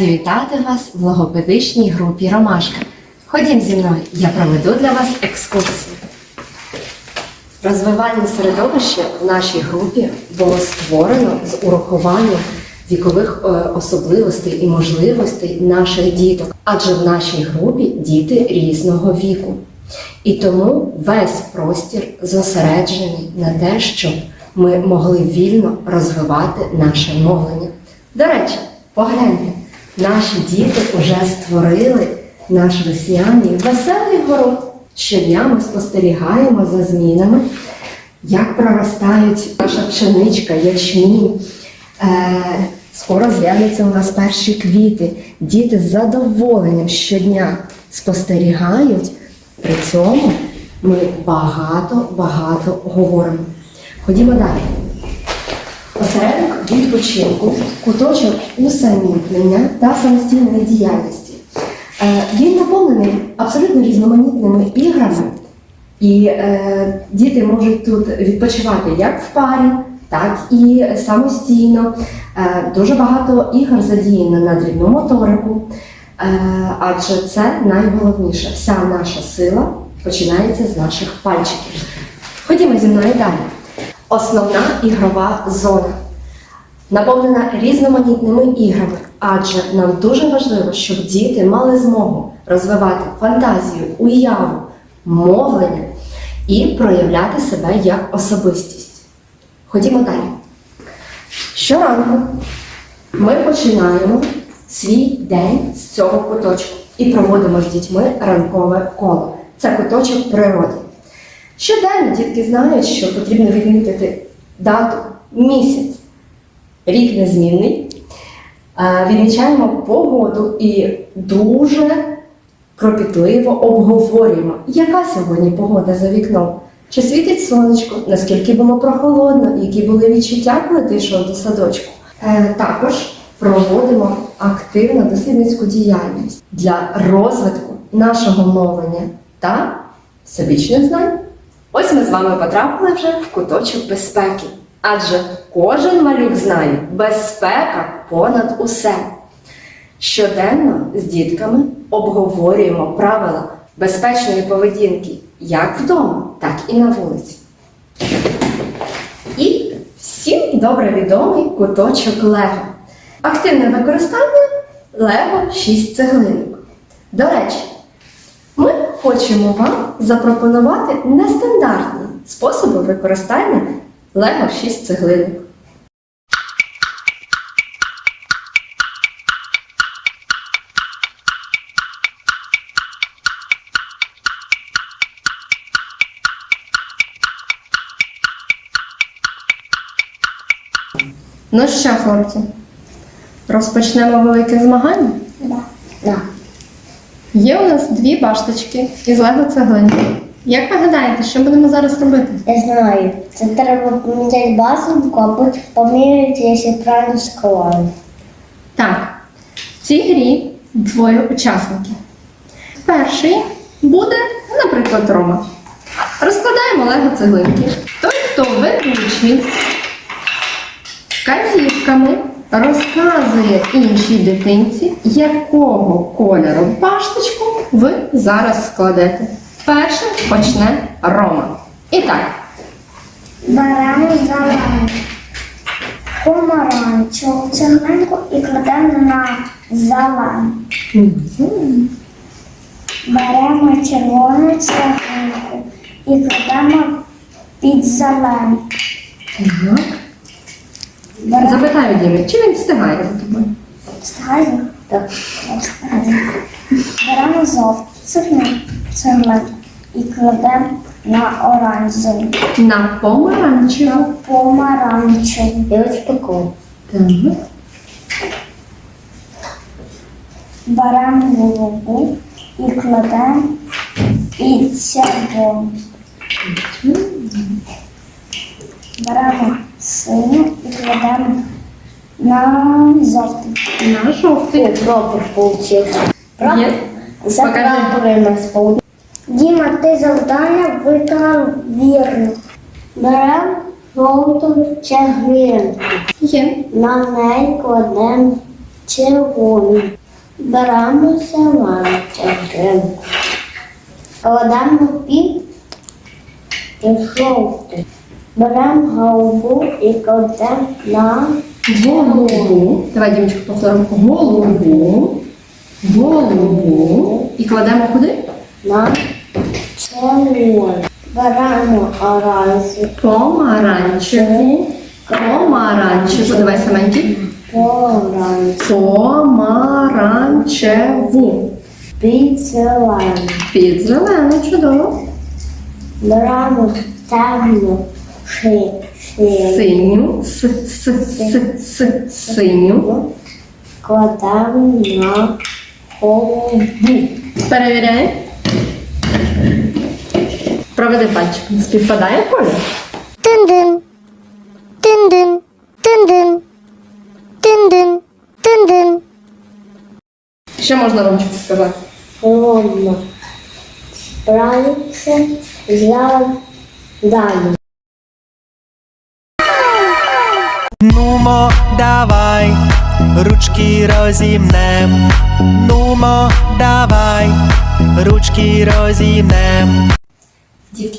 раді вітати вас в логопедичній групі Ромашка. Ходім зі мною, я проведу для вас екскурсію. Розвивальне середовище в нашій групі було створено з урахуванням вікових е, особливостей і можливостей наших діток, адже в нашій групі діти різного віку. І тому весь простір зосереджений на те, щоб ми могли вільно розвивати наше мовлення. До речі, погляньте, наші діти вже створили наш весняний веселий город. Щодня ми спостерігаємо за змінами, як проростають наша пшеничка, ячмінь. Е, скоро з'являться у нас перші квіти. Діти з задоволенням щодня спостерігають. При цьому ми багато-багато говоримо. Ходімо далі. Осередок відпочинку, куточок усамітнення та самостійної діяльності. Е, Він наповнений абсолютно різноманітними іграми, і е, діти можуть тут відпочивати як в парі, так і самостійно. Е, дуже багато ігор задіяно на дрібну моторику, адже це найголовніше. Вся наша сила починається з наших пальчиків. Ходімо зі мною далі. Основна ігрова зона наповнена різноманітними іграми, адже нам дуже важливо, щоб діти мали змогу розвивати фантазію, уяву, мовлення і проявляти себе як особистість. Ходімо далі. Щоранку ми починаємо свій день з цього куточку і проводимо з дітьми ранкове коло. Це куточок природи. Щоденно дітки знають, що потрібно відмітити дату, місяць, рік незмінний. Відмічаємо погоду і дуже кропітливо обговорюємо, яка сьогодні погода за вікном. Чи світить сонечко, наскільки було прохолодно, які були відчуття, коли ти йшов до садочку. Е, Також проводимо активну дослідницьку діяльність для розвитку нашого мовлення та всебічних знань. Ось ми з вами потрапили вже в куточок безпеки. Адже кожен малюк знає, безпека понад усе. Щоденно з дітками обговорюємо правила безпечної поведінки як вдома, так і на вулиці. І всім добре відомий куточок Лего. Активне використання Лего 6 цеглинок. До речі, хочемо вам запропонувати нестандартні способи використання Лего 6 цеглинок. Ну що, хлопці, розпочнемо велике змагання? Да. Так. Є у нас дві башточки із лего цеглинки. Як ви гадаєте, що будемо зараз робити? Я знаю. Це треба поміняти базовку, а потім поміряти, якщо правильно склали. Так, в цій грі двоє учасників. Перший буде, наприклад, Рома. Розкладаємо лего цеглинки. Той, хто ведучий, вказівками розказує іншій дитинці, якого кольору башточку ви зараз складете. Першим почне Рома. І так, Беремо зелену помаранчеву цеглинку і кладемо на зелену. Беремо червону цеглинку і кладемо під зелену. так. Запитаю Діми, чи він встигає за тобою? Встигаю? Так. Беремо цеглинку цеглинку і кладемо на оранжеву. На помаранчеву. Помаранчеву. І ось таку. Так. Беремо голубу і кладемо під червону. Беремо синю і кладемо на жовтий. На жовтий. Прапор получився. Є? Це Покажи. прапори нас. Діма, ти завдання виконав вірно. Беремо жовту чаглинку. Є. На неї кладемо червоний. Беремо салатик. Кладемо під і жовтий. Беремо голубу і кладемо на Голову. Давай, Дімочка, повторимо. Голову. Голову. І кладемо куди? на червоний. Беремо оранжевий, Помаранчеву. Помаранчеву. Давай саменький. оранжевий, Помаранчеву. під зелений. Під зелену, чудово. Беремо темну Синю. С, с, с, с, синю. кладемо на голубу. Перевіряй. Проведи пальчиком. Співпадає колір? Тин-дин, тин-дин, тин-дин, тин-дин, тин-дин. Що можна Ромчику сказати? Ровно. Справиться за розімнем. Нумо, давай, ручки розімнем. Дітки,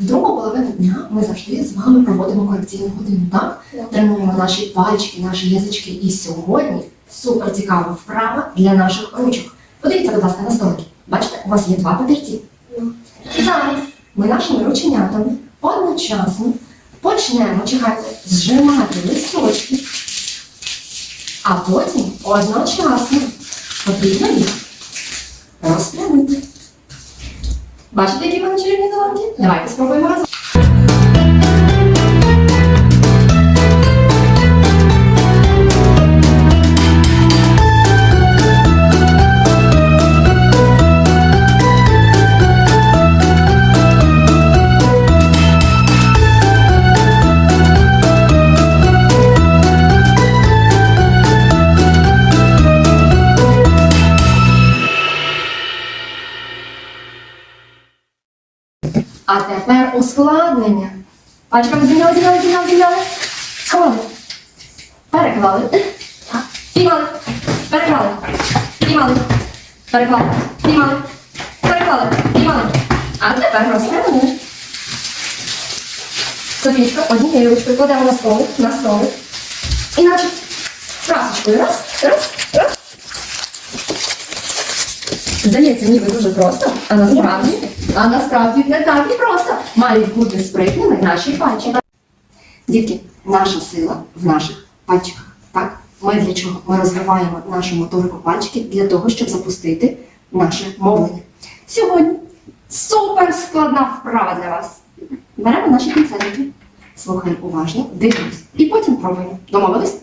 в другу половину дня ми завжди з вами проводимо корекційну годину, так? Тренуємо наші пальчики, наші язички. І сьогодні супер цікава вправа для наших ручок. Подивіться, будь ласка, на столики. Бачите, у вас є два папірці. Зараз ми нашими рученятами одночасно почнемо чекайте, зжимати листочки, а потім одночасно потрібно їх розпрямити. Бачите, які в мене чарівні долоньки? Давайте спробуємо разом. Ускладнення. Пачками зім'яли, зім'яли, зім'яли, зім'яли. Сховали. Переклали. Піймали. Переклали. Піймали. Переклали. Піймали. Переклали. Піймали. А тепер розправили. Софічка, однією ручкою кладемо на столик, на столик. Іначе красочкою. Раз, раз, раз. Здається, ніби дуже просто, а насправді, а насправді не так і просто. Мають бути спритними наші пальчики. Дітки, наша сила в наших пальчиках. Так? Ми для чого? Ми розвиваємо нашу моторику пальчиків для того, щоб запустити наше мовлення. Сьогодні супер складна вправа для вас. Беремо наші пінцетики, слухаємо уважно, дивимось і потім пробуємо. Домовились?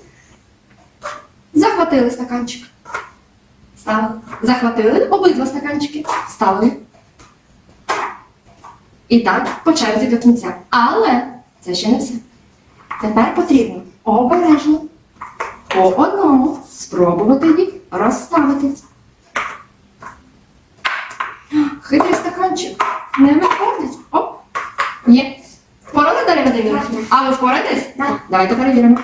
Захватили стаканчик. Ставили. Захватили обидва стаканчики. Ставили. І так по черзі до кінця. Але це ще не все. Тепер потрібно обережно по одному спробувати їх розставити. Хитрий стаканчик. Не виходить. Оп. Є. Впорали далі Вадимівна? А ви впораєтесь? Так. Давайте перевіримо.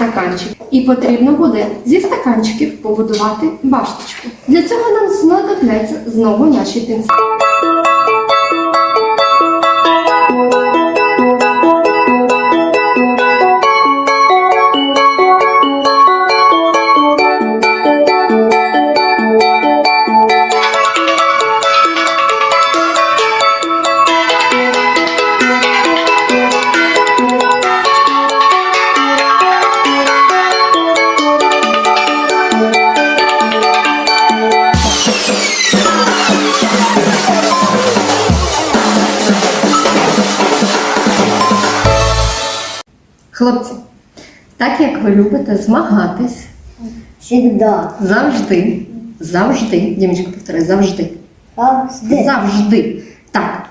Стаканчики, і потрібно буде зі стаканчиків побудувати башточку. Для цього нам знадобляться знову наші пінцети. Хлопці, так як ви любите змагатись Всегда. завжди, завжди, Дімочка повторяє, завжди. Завжди. Завжди. Так.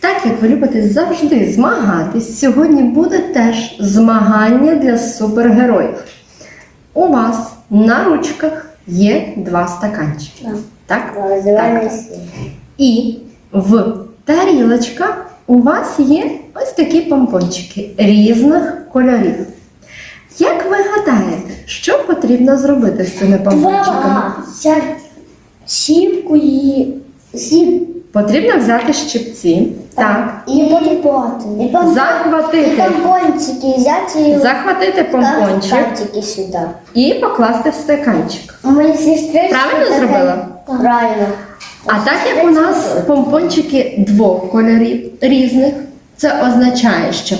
Так як ви любите завжди змагатись, сьогодні буде теж змагання для супергероїв. У вас на ручках є два стаканчики. Так. Так? Називаємо Так. І в тарілочках у вас є ось такі помпончики різних кольорів. Як ви гадаєте, що потрібно зробити з цими помпончиками? Два. Ся- і сіп. Потрібно взяти щипці, так, І. І пом- І захватити, помпончики взяти захватити помпончик сюди. і покласти в стаканчик. Правильно зробила? Правильно. А так як у нас помпончики двох кольорів різних, це означає, що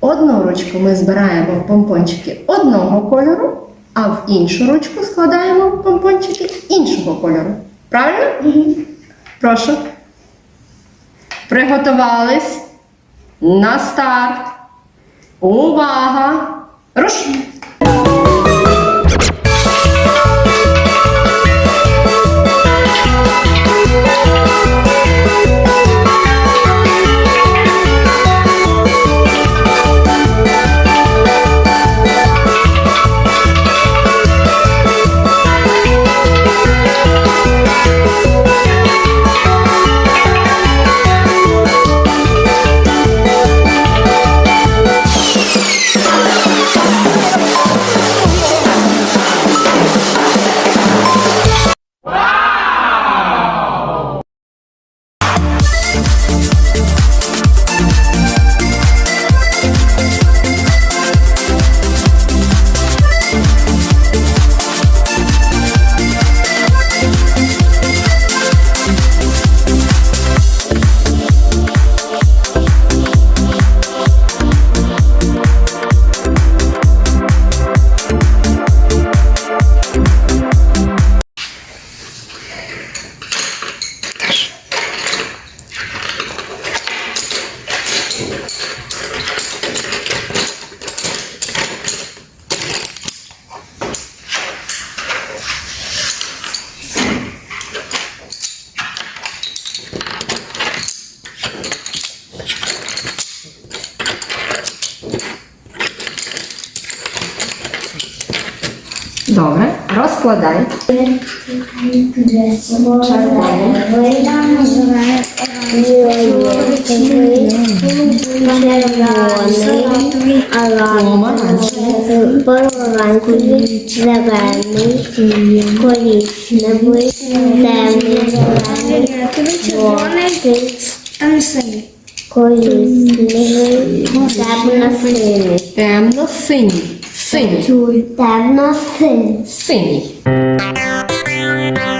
одну ручку ми збираємо помпончики одного кольору, а в іншу ручку складаємо помпончики іншого кольору. Правильно? Прошу. Приготувались. На старт. Увага! Руш! розкладай. Червоний. Червоний. Помаранчевий. Помаранчевий. Зелений. Коричневий. Темний. Зелений. Жовтий. Коричневий. Темно-синій. Темно-синій. Синій. Темно-синій. Синій. Важливе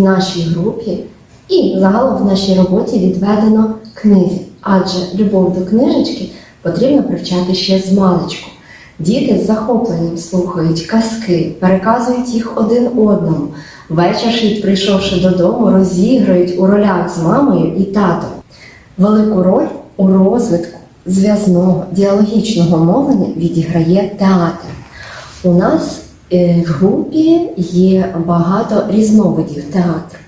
В нашій групі і загалом в нашій роботі відведено книзі, адже любов до книжечки потрібно привчати ще з маличку. Діти з захопленням слухають казки, переказують їх один одному. Ввечері, прийшовши додому, розіграють у ролях з мамою і татом. Велику роль у розвитку зв'язного діалогічного мовлення відіграє театр. У нас в групі є багато різновидів театру.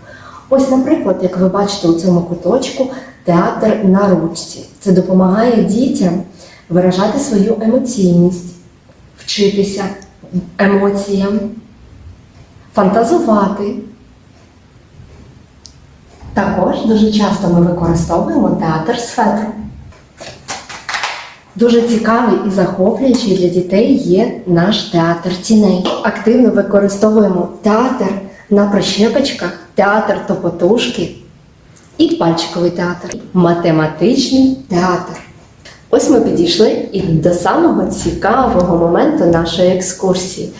Ось, наприклад, як ви бачите у цьому куточку, театр на ручці. Це допомагає дітям виражати свою емоційність, вчитися емоціям, фантазувати. Також дуже часто ми використовуємо театр з фетру. Дуже цікавий і захоплюючий для дітей є наш театр тіней. Активно використовуємо театр на прищепочках, театр топотушки і пальчиковий театр, математичний театр. Ось ми підійшли і до самого цікавого моменту нашої екскурсії.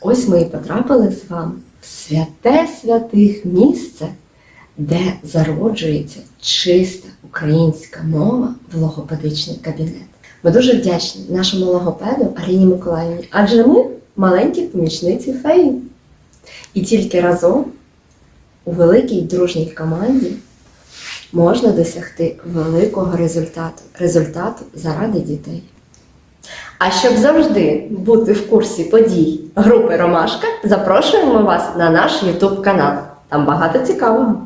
Ось ми і потрапили з вами в святе святих місце, де зароджується чиста українська мова в логопедичний кабінет. Ми дуже вдячні нашому логопеду Аліні Миколаївні, адже ми маленькі помічниці феї. І тільки разом у великій дружній команді можна досягти великого результату, результату заради дітей. А щоб завжди бути в курсі подій групи Ромашка, запрошуємо вас на наш YouTube канал. Там багато цікавого.